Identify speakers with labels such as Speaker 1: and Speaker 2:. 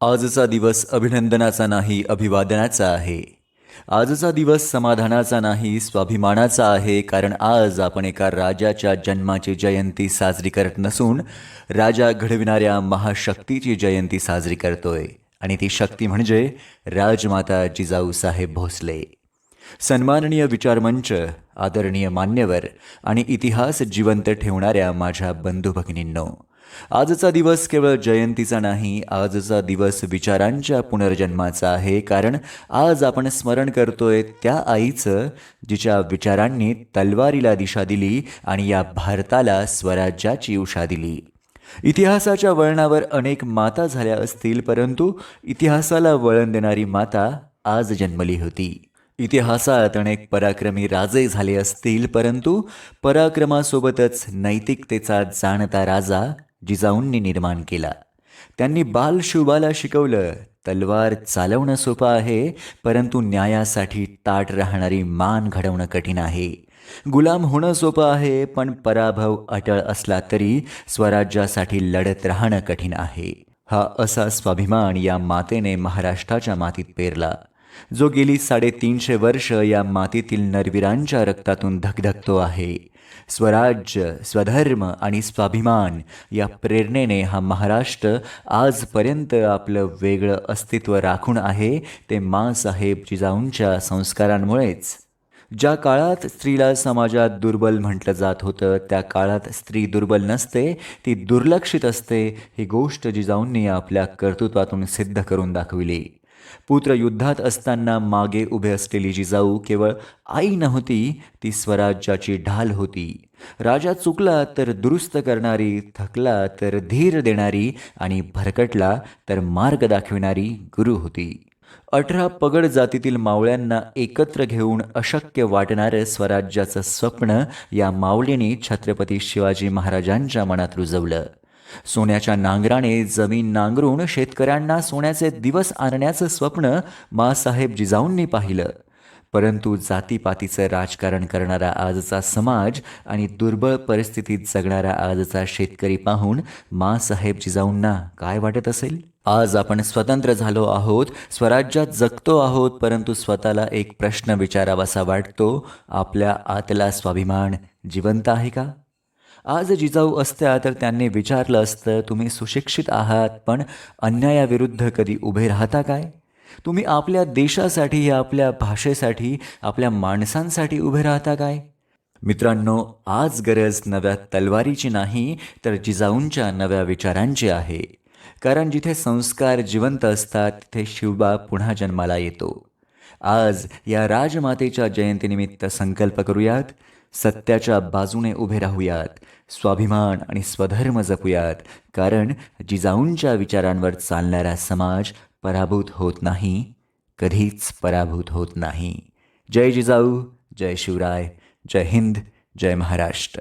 Speaker 1: आजचा दिवस अभिनंदनाचा नाही अभिवादनाचा आहे. आजचा दिवस समाधानाचा नाही स्वाभिमानाचा आहे कारण आज आपण एका राजाच्या जन्माची जयंती साजरी करत नसून राजा घडविणाऱ्या महाशक्तीची जयंती साजरी करतोय. आणि ती शक्ती म्हणजे राजमाता जिजाऊ साहेब भोसले. सन्माननीय विचारमंच आदरणीय मान्यवर आणि इतिहास जिवंत ठेवणाऱ्या माझ्या बंधू भगिनींनो आजचा दिवस केवळ जयंतीचा नाही आजचा दिवस विचारांच्या पुनर्जन्माचा आहे. कारण आज आपण स्मरण करतोय त्या आईचं जिच्या विचारांनी तलवारीला दिशा दिली आणि या भारताला स्वराज्याची उषा दिली. इतिहासाच्या वळणावर अनेक माता झाल्या असतील परंतु इतिहासाला वळण देणारी माता आज जन्मली होती. इतिहासात अनेक पराक्रमी राजे झाले असतील परंतु पराक्रमासोबतच नैतिकतेचा जाणता राजा जिजाऊंनी निर्माण केला. त्यांनी बाल शिकवलं तलवार चालवणं सोपं आहे परंतु न्यायासाठी ताट राहणारी मान घडवणं कठीण आहे. गुलाम होणं सोपं आहे पण पराभव अटळ असला तरी स्वराज्यासाठी लढत राहणं कठीण आहे. हा असा स्वाभिमान या मातेने महाराष्ट्राच्या मातीत पेरला. जो गेली साडेतीनशे वर्ष या मातीतील नरवीरांच्या रक्तातून धकधकतो आहे. स्वराज्य स्वधर्म आणि स्वाभिमान या प्रेरणेने हा महाराष्ट्र आजपर्यंत आपलं वेगळं अस्तित्व राखून आहे ते माँसाहेब जिजाऊंच्या संस्कारांमुळेच. ज्या काळात स्त्रीला समाजात दुर्बल म्हटलं जात होतं त्या काळात स्त्री दुर्बल नसते ती दुर्लक्षित असते ही गोष्ट जिजाऊंनी आपल्या कर्तृत्वातून सिद्ध करून दाखविली. पुत्र युद्धात असताना मागे उभे असलेली जिजाऊ केवळ आई नव्हती ती स्वराज्याची ढाल होती. राजा चुकला तर दुरुस्त करणारी थकला तर धीर देणारी आणि भरकटला तर मार्ग दाखविणारी गुरु होती. अठरा पगड जातीतील मावळ्यांना एकत्र घेऊन अशक्य वाटणारं स्वराज्याचं स्वप्न या माऊलीने छत्रपती शिवाजी महाराजांच्या मनात रुजवलं. सोन्याच्या नांगराने जमीन नांगरून शेतकऱ्यांना सोन्याचे दिवस आणण्याचं स्वप्न मासाहेब जिजाऊंनी पाहिलं. परंतु जातीपातीचं राजकारण करणारा आजचा समाज आणि दुर्बळ परिस्थितीत जगणारा आजचा शेतकरी पाहून मासाहेब जिजाऊंना काय वाटत असेल? आज आपण स्वतंत्र झालो आहोत स्वराज्यात जगतो आहोत परंतु स्वतःला एक प्रश्न विचारावासा वाटतो. आपल्या आतला स्वाभिमान जिवंत आहे का? आज जिजाऊ असत्या तर त्यांनी विचारलं असतं तुम्ही सुशिक्षित आहात पण अन्यायाविरुद्ध कधी उभे राहता काय? तुम्ही आपल्या देशासाठी आपल्या भाषेसाठी आपल्या माणसांसाठी उभे राहता काय? मित्रांनो आज गरज नव्या तलवारीची नाही तर जिजाऊंच्या नव्या विचारांची आहे. कारण जिथे संस्कार जिवंत असतात तिथे शिवबा पुन्हा जन्माला येतो. आज या राजमातेच्या जयंतीनिमित्त संकल्प करूयात. सत्याच्या बाजूने उभे राहूयात. स्वाभिमान आणि स्वधर्म जपूयात. कारण जिजाऊंच्या विचारांवर चालणारा समाज पराभूत होत नाही कधीच पराभूत होत नाही. जय जिजाऊ जय शिवराय जय हिंद जय महाराष्ट्र.